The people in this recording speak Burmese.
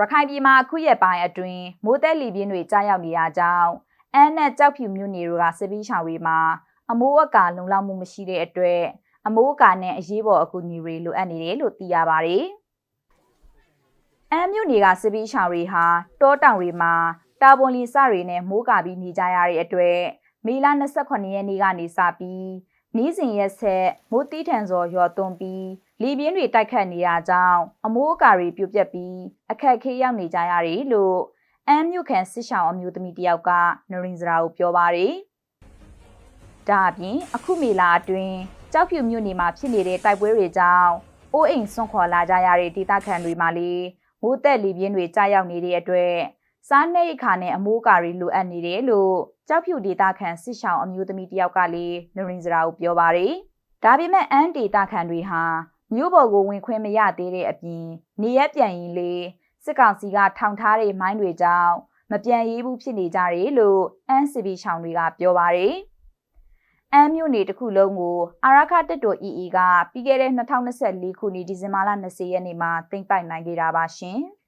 ရခိုင်ပြည်မှာအခုရက်ပိုင်းအတွင်းမိုးသက်လီပြင်းတွေကြားရောက်နေတာကြောင့်အမ်းနဲ့ကြောက်ဖြူမြို့နယ်တွေကစစ်ပီးရှောင်တွေမှာအမိုးအကာလုံလောက်မှုမရှိတဲ့အတွက်အမိုးအကာနဲ့အရေးပေါ်အကူအညီတွေလိုအပ်နေတယ်လို့သိရပါတယ်။အမ်းမြို့နယ်ကစစ်ပီးရှောင်တွေဟာတောတောင်တွေမှာတာပွန်လီစတွေနဲ့မိုးကာပြီးနေကြရတဲ့အတွက်မေလ28ရက်နေ့ကနေစပြီးနီးစဉ်ရက်ဆက်မိုးတီးထန်စွာရွာသွန်းပြီး လီပြင်းတွေတိုက်ခတ်နေတာကြောင့်အမိုးအကာတွေပြုတ်ပြက်ပြီးအခက်အခဲရောက်နေကြရတယ်လို့အမ်းမြို့ခံစစ်ရှောင်းအမျိုးသမီးတယောက်ကနရင်စရာကိုပြောပါတယ်။ဒါအပြင်အခုမေလာအတွင်းကြောက်ဖြူမြို့နယ်မှာဖြစ်နေတဲ့တိုက်ပွဲတွေကြောင့်အိုးအိမ်ဆွန့်ခေါ်လာကြရတဲ့ဒေသခံတွေမှာလေမိုးသက်လီပြင်းတွေကြားရောက်နေတဲ့အတွက်စားနှိပ်ခါနဲ့အမိုးအကာတွေလိုအပ်နေတယ်လို့ကြောက်ဖြူဒေသခံစစ်ရှောင်းအမျိုးသမီးတယောက်ကလည်းနရင်စရာကိုပြောပါတယ်။ဒါပေမဲ့အန်ဒေတာခံတွေဟာ မြို့ပေါ်ကိုဝင်ခွင့်မရသေးတဲ့အပြင်နေရက်ပြန်ရင်လေစစ်ကောင်စီကထောင်ထားတဲ့မိုင်းတွေကြောင့်မပြန်ရေးဘူးဖြစ်နေကြတယ်လို့အန်စီဘီရှောင်းတွေကပြောပါတယ်။အန်မြို့နယ်တစ်ခုလုံးကိုအာရခတက်တော် EE ကပြီးခဲ့တဲ့2024ခုနှစ်ဒီဇင်ဘာလ20ရက်နေ့မှာတင်ပိုက်နိုင်ခဲ့တာပါရှင်။